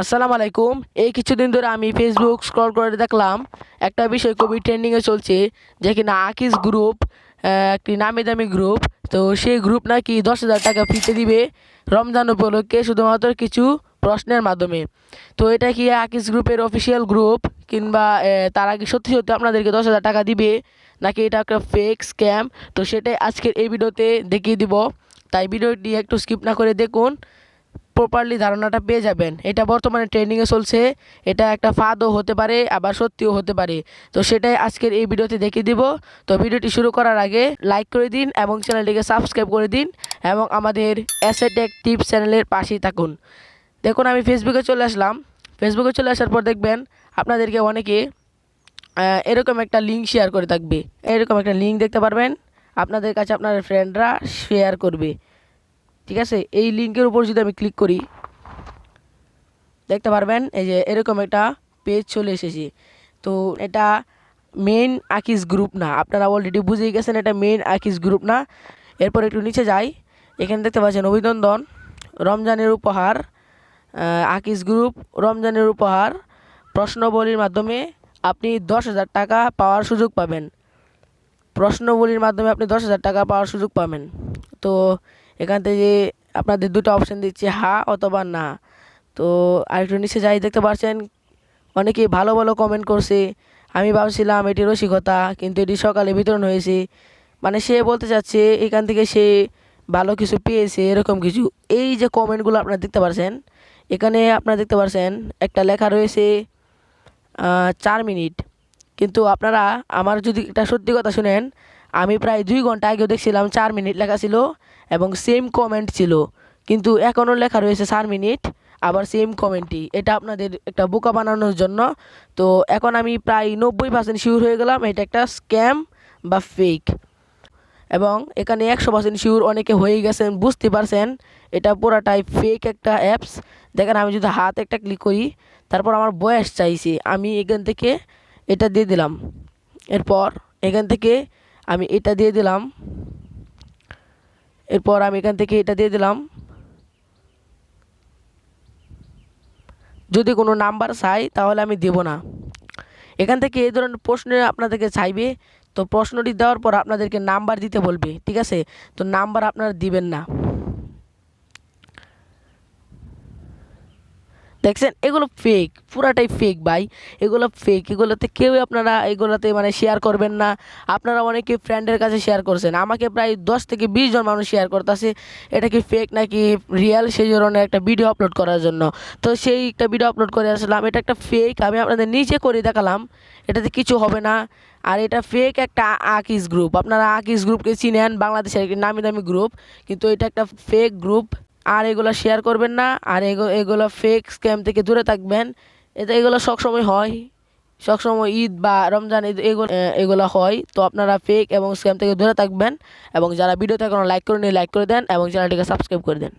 আসসালামু আলাইকুম। এই কিছুদিন ধরে আমি ফেসবুক স্ক্রল করে দেখলাম, একটা বিষয় খুবই ট্রেন্ডিংয়ে চলছে, যে কিনা আকিস গ্রুপ একটি নামি দামি গ্রুপ তো সেই গ্রুপ নাকি দশ হাজার টাকা ফিতে দিবে রমজান উপলক্ষে শুধুমাত্র কিছু প্রশ্নের মাধ্যমে। তো এটা কি আকিস গ্রুপের অফিসিয়াল গ্রুপ কিংবা তারা কি সত্যি সত্যি আপনাদেরকে দশ হাজার টাকা দিবে, নাকি এটা একটা ফেক স্ক্যাম তো সেটাই আজকের এই ভিডিওতে দেখিয়ে দিব। তাই ভিডিওটি একটু স্কিপ না করে দেখুন। প্রপারলি ধারণাটা পেয়ে যাবেন। এটা বর্তমানে ট্রেন্ডিংয়ে চলছে, এটা একটা ফাদও হতে পারে, আবার সত্যিও হতে পারে। তো সেটাই আজকের এই ভিডিওতে দেখিয়ে দিব। তো ভিডিওটি শুরু করার আগে লাইক করে দিন এবং চ্যানেলটিকে সাবস্ক্রাইব করে দিন এবং আমাদের অ্যাসেটেক টিপস চ্যানেলের পাশেই থাকুন। দেখুন, আমি ফেসবুকে চলে আসলাম। ফেসবুকে চলে আসার পর দেখবেন আপনাদেরকে অনেকে এরকম একটা লিঙ্ক শেয়ার করে থাকবে। এরকম একটা লিঙ্ক দেখতে পারবেন। আপনাদের কাছে আপনার ফ্রেন্ডরা শেয়ার করবে। ঠিক আছে? এই লিঙ্কের উপর যদি আমি ক্লিক করি, দেখতে পারবেন, এই যে এরকম একটা পেজ চলে এসেছে। তো এটা মেইন আকিস গ্রুপ না। আপনারা অলরেডি বুঝেই গেছেন, এটা মেইন আকিস গ্রুপ না। এরপর একটু নিচে যাই। এখানে দেখতে পাচ্ছেন অভিনন্দন, রমজানের উপহার আকিস গ্রুপ রমজানের উপহার, প্রশ্নবলীর মাধ্যমে আপনি দশ হাজার টাকা পাওয়ার সুযোগ পাবেন। প্রশ্নবলীর মাধ্যমে আপনি দশ হাজার টাকা পাওয়ার সুযোগ পাবেন। তো এখান থেকে আপনাদের দুটো অপশন দিচ্ছে, হা অথবা না। তো আরেকটু নিচে যাই, দেখতে পাচ্ছেন অনেকে ভালো ভালো কমেন্ট করছে। আমি ভাবছিলাম এটি রসিকতা, কিন্তু এটি সকালে বিতরণ হয়েছে। মানে সে বলতে চাচ্ছে, এখান থেকে সে ভালো কিছু পেয়েছে, এরকম কিছু। এই যে কমেন্টগুলো আপনারা দেখতে পাচ্ছেন এখানে আপনারা দেখতে পাচ্ছেন একটা লেখা রয়েছে চার মিনিট। কিন্তু আপনারা আমার যদি একটা সত্যি কথা শুনেন আমি প্রায় দুই ঘণ্টা আগেও দেখছিলাম চার মিনিট লেখা ছিল এবং সেম কমেন্ট ছিল। কিন্তু এখনও লেখা রয়েছে চার মিনিট, আবার সেম কমেন্টই এটা আপনাদের একটা বোকা বানানোর জন্য। তো এখন আমি প্রায় নব্বই পার্সেন্ট শিওর হয়ে গেলাম এটা একটা স্ক্যাম বা ফেক এবং এখানে একশো পার্সেন্ট শিওর অনেকে হয়ে গেছেন, বুঝতে পারছেন? এটা পুরাটাই ফেক একটা অ্যাপস দেখেন আমি যদি হাত একটা ক্লিক করি, তারপর আমার বয়স চাইছে, আমি এখান থেকে এটা দিয়ে দিলাম। এরপর এখান থেকে আমি এটা দিয়ে দিলাম। এরপর আমি এখান থেকে এটা দিয়ে দিলাম। যদি কোনো নাম্বার চাই, তাহলে আমি দেব না। এখান থেকে এই ধরনের প্রশ্ন আপনাদেরকে চাইবে। তো প্রশ্নটি দেওয়ার পর আপনাদেরকে নাম্বার দিতে বলবে, ঠিক আছে? তো নাম্বার আপনারা দিবেন না। দেখছেন, এগুলো ফেক পুরাটাই ফেক ভাই। এগুলো ফেক এগুলোতে কেউই আপনারা, এগুলোতে মানে শেয়ার করবেন না। আপনারা অনেকে ফ্রেন্ডের কাছে শেয়ার করছেন। আমাকে প্রায় দশ থেকে বিশ জন মানুষ শেয়ার করতেছে, এটা কি ফেক নাকি রিয়েল সেই ধরনের একটা ভিডিও আপলোড করার জন্য। তো সেই একটা ভিডিও আপলোড করে আসলাম। এটা একটা ফেক আমি আপনাদের নিচে করে দেখালাম। এটাতে কিছু হবে না। আর এটা ফেক একটা আকিস গ্রুপ আপনারা আকিস গ্রুপকে চিনেন, বাংলাদেশের নামি দামি গ্রুপ কিন্তু এটা একটা ফেক গ্রুপ আর এগুলো শেয়ার করবেন না, আর এগুলো ফেক স্ক্যাম থেকে দূরে থাকবেন। এতে এগুলো সবসময় হয়। সবসময় ঈদ বা রমজান ঈদ এগুলো এগুলো হয়। তো আপনারা ফেক এবং স্ক্যাম থেকে দূরে থাকবেন এবং যারা ভিডিওতে এখন লাইক করেনি লাইক করে দেন এবং চ্যানেলটিকে সাবস্ক্রাইব করে দেন।